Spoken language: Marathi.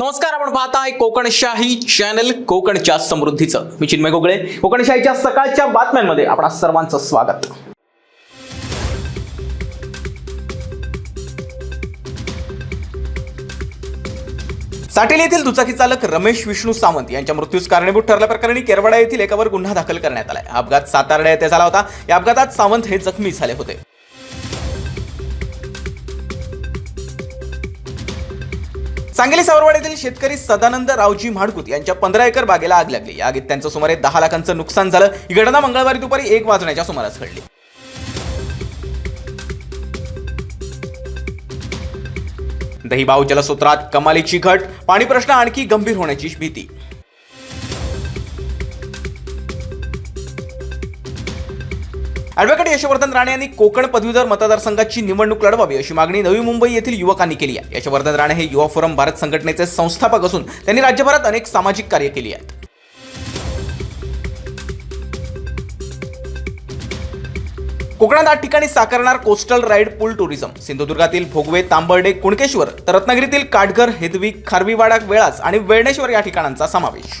नमस्कार आपण पाहताय कोकणशाही चॅनल कोकणच्या समृद्धीचं. मी चिन्मय गोगळे. कोकणशाहीच्या सकाळच्या बातम्यांमध्ये आपणा सर्वांचं स्वागत. साटेल येथील दुचाकी चालक रमेश विष्णू सावंत यांच्या मृत्यूस कारणीभूत ठरल्याप्रकरणी केरवाडा येथील एकावर गुन्हा दाखल करण्यात आलाय. अपघात सातारडा येथे झाला होता. या अपघातात सावंत हे जखमी झाले होते. सांगली सावरवाड शेतकरी सदानंद रावजी म्हाडकुत यांच्या पंधरा एकर बागेला आग लागली. या आगीत त्यांचं सुमारे दहा लाखांचं नुकसान झालं. ही घटना मंगळवारी दुपारी एक वाजण्याच्या सुमारास घडली. दहीबाव जलसूत्रात कमालीची घट पाणी प्रश्न आणखी गंभीर होण्याची भीती. ॲडव्होकेट यशवर्धन राणे यांनी कोकण पदवीधर मतदारसंघाची निवडणूक लढवावी अशी मागणी नवी मुंबई येथील युवकांनी केली आहे. यशवर्धन राणे हे युवा फोरम भारत संघटनेचे संस्थापक असून त्यांनी राज्यभरात अनेक सामाजिक कार्य केली आहेत. कोकणात आठ ठिकाणी साकारणार कोस्टल राईड पूल टुरिझम. सिंधुदुर्गातील भोगवे तांबर्डे कुणकेश्वर तर रत्नागिरीतील काटघर हेदवी खारवीवाडा वेळास आणि वेळणेश्वर या ठिकाणांचा समावेश.